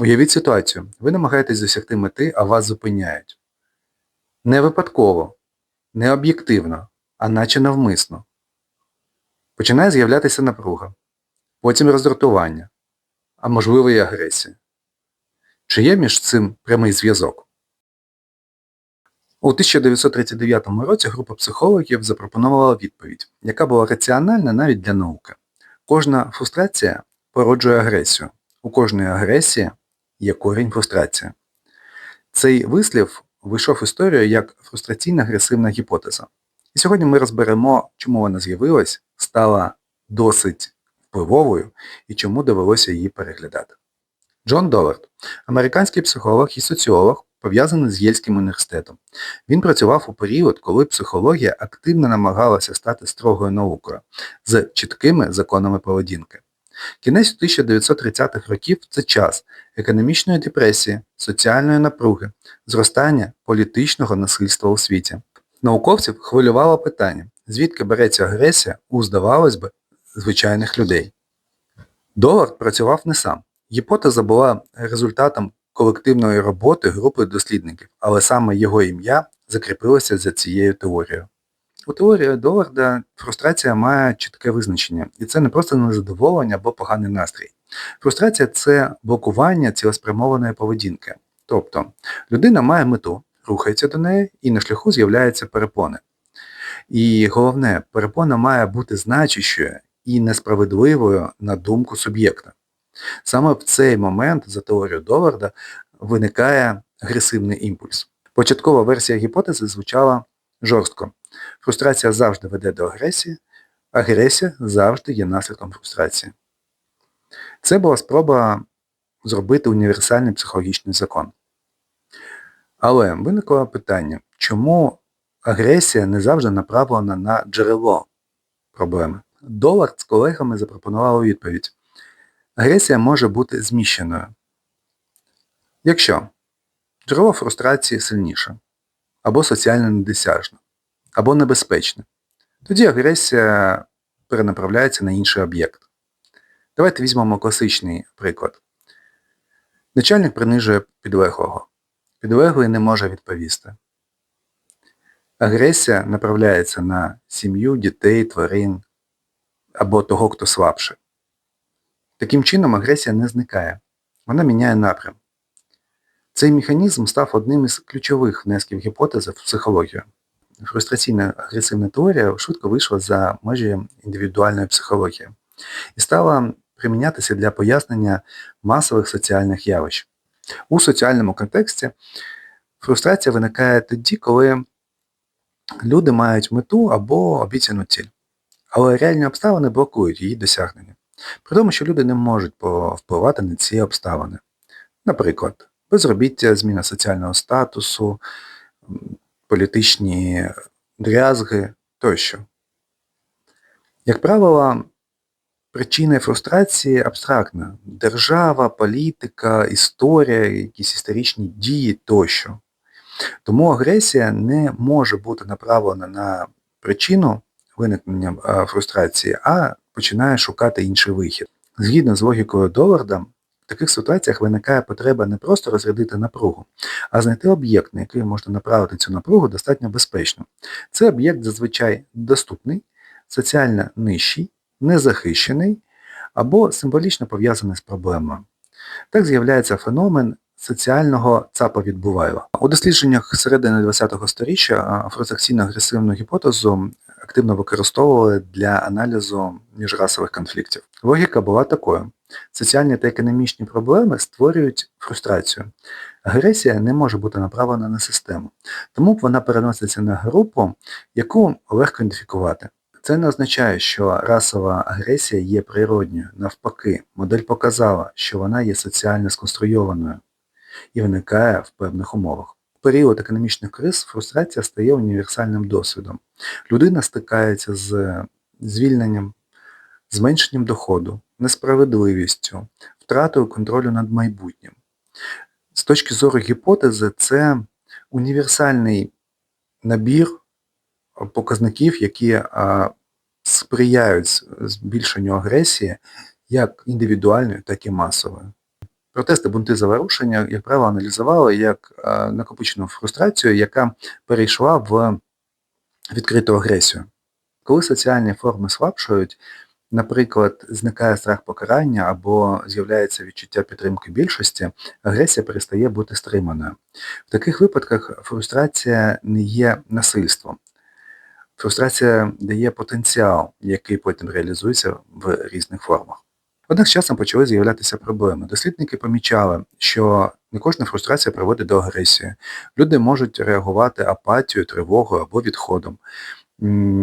Уявіть ситуацію. Ви намагаєтесь досягти мети, а вас зупиняють. Не випадково, не об'єктивно, а наче навмисно. Починає з'являтися напруга, потім роздратування, а можливо і агресія. Чи є між цим прямий зв'язок? У 1939 році група психологів запропонувала відповідь, яка була раціональна навіть для науки. Кожна фрустрація породжує агресію. У кожної агресії є корінь фрустрації. Цей вислів вийшов в історію як фрустраційна агресивна гіпотеза. І сьогодні ми розберемо, чому вона з'явилась, стала досить впливовою і чому довелося її переглядати. Джон Довард, американський психолог і соціолог, пов'язаний з Єльським університетом. Він працював у період, коли психологія активно намагалася стати строгою наукою з чіткими законами поведінки. Кінець 1930-х років це час економічної депресії, соціальної напруги, зростання політичного насильства у світі. Науковців хвилювало питання, звідки береться агресія у, здавалось би, звичайних людей. Довард працював не сам. Гіпотеза була результатом колективної роботи групи дослідників, але саме його ім'я закріпилося за цією теорією. У теорії Доварда фрустрація має чітке визначення, і це не просто незадоволення або поганий настрій. Фрустрація це блокування цілеспрямованої поведінки. Тобто людина має мету, рухається до неї і на шляху з'являються перепони. І головне, перепона має бути значущою і несправедливою на думку суб'єкта. Саме в цей момент, за теорією Доварда, виникає агресивний імпульс. Початкова версія гіпотези звучала жорстко. Фрустрація завжди веде до агресії, агресія завжди є наслідком фрустрації. Це була спроба зробити універсальний психологічний закон. Але виникло питання, чому агресія не завжди направлена на джерело проблеми? Довард з колегами запропонували відповідь. Агресія може бути зміщеною. Якщо джерело фрустрації сильніше, або соціально недосяжне, або небезпечне, тоді агресія перенаправляється на інший об'єкт. Давайте візьмемо класичний приклад. Начальник принижує підлеглого. Підлеглий не може відповісти. Агресія направляється на сім'ю, дітей, тварин або того, хто слабше. Таким чином агресія не зникає, вона міняє напрям. Цей механізм став одним із ключових внесків гіпотези в психологію. Фрустраційна агресивна теорія швидко вийшла за межі індивідуальної психології і стала примінятися для пояснення масових соціальних явищ. У соціальному контексті фрустрація виникає тоді, коли люди мають мету або обіцяну ціль, але реальні обставини блокують її досягнення. При тому, що люди не можуть впливати на ці обставини. Наприклад, безробіття, зміна соціального статусу, політичні дрязги тощо. Як правило, причина фрустрації абстрактна. Держава, політика, історія, якісь історичні дії тощо. Тому агресія не може бути направлена на причину виникнення фрустрації, а починає шукати інший вихід. Згідно з логікою Доварда, таких ситуаціях виникає потреба не просто розрядити напругу, а знайти об'єкт, на який можна направити цю напругу достатньо безпечно. Цей об'єкт зазвичай доступний, соціально нижчий, незахищений або символічно пов'язаний з проблемою. Так з'являється феномен соціального ЦАПа відбувайла. У дослідженнях середини ХХ століття фрустраційно агресивну гіпотезу активно використовували для аналізу міжрасових конфліктів. Логіка була такою. Соціальні та економічні проблеми створюють фрустрацію. Агресія не може бути направлена на систему, тому вона переноситься на групу, яку легко ідентифікувати. Це не означає, що расова агресія є природньою. Навпаки, модель показала, що вона є соціально сконструйованою і виникає в певних умовах. Період економічних криз фрустрація стає універсальним досвідом. Людина стикається з звільненням, зменшенням доходу, несправедливістю, втратою контролю над майбутнім. З точки зору гіпотези, це універсальний набір показників, які сприяють збільшенню агресії як індивідуальної, так і масової. Протести, бунти, заворушення, як правило, аналізували як е, накопичену фрустрацію, яка перейшла в відкриту агресію. Коли соціальні форми слабшують, наприклад, зникає страх покарання або з'являється відчуття підтримки більшості, агресія перестає бути стриманою. В таких випадках фрустрація не є насильством. Фрустрація дає потенціал, який потім реалізується в різних формах. Однак з часом почали з'являтися проблеми. Дослідники помічали, що не кожна фрустрація приводить до агресії. Люди можуть реагувати апатією, тривогою або відходом.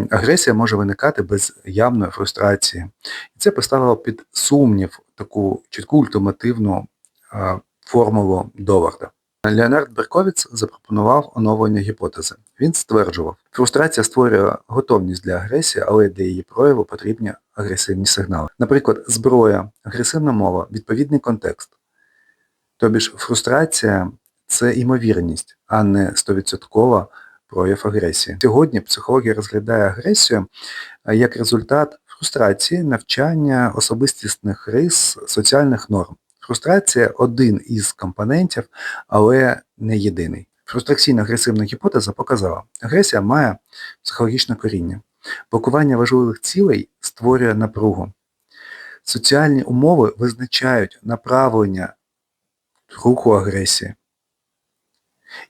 Агресія може виникати без явної фрустрації. І це поставило під сумнів таку чітку ультимативну формулу Доварда. Леонард Берковіц запропонував оновлення гіпотези. Він стверджував, фрустрація створює готовність для агресії, але для її прояву потрібні агресивні сигнали. Наприклад, зброя, агресивна мова, відповідний контекст. Тобі ж фрустрація це імовірність, а не 100% прояв агресії. Сьогодні психологія розглядає агресію як результат фрустрації, навчання особистісних рис, соціальних норм. Фрустрація один із компонентів, але не єдиний. Фрустраційна агресивна гіпотеза показала, агресія має психологічне коріння. Блокування важливих цілей створює напругу. Соціальні умови визначають направлення руху агресії.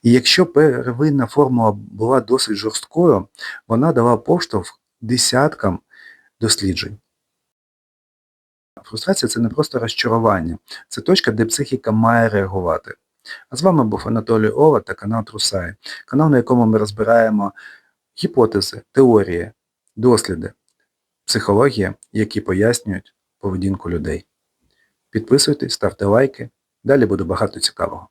І якщо первинна формула була досить жорсткою, вона дала поштовх десяткам досліджень. Фрустрація це не просто розчарування, це точка, де психіка має реагувати. А з вами був Анатолій Ова та канал Трусай, канал, на якому ми розбираємо гіпотези, теорії, досліди, психологія, які пояснюють поведінку людей. Підписуйтесь, ставте лайки, далі буде багато цікавого.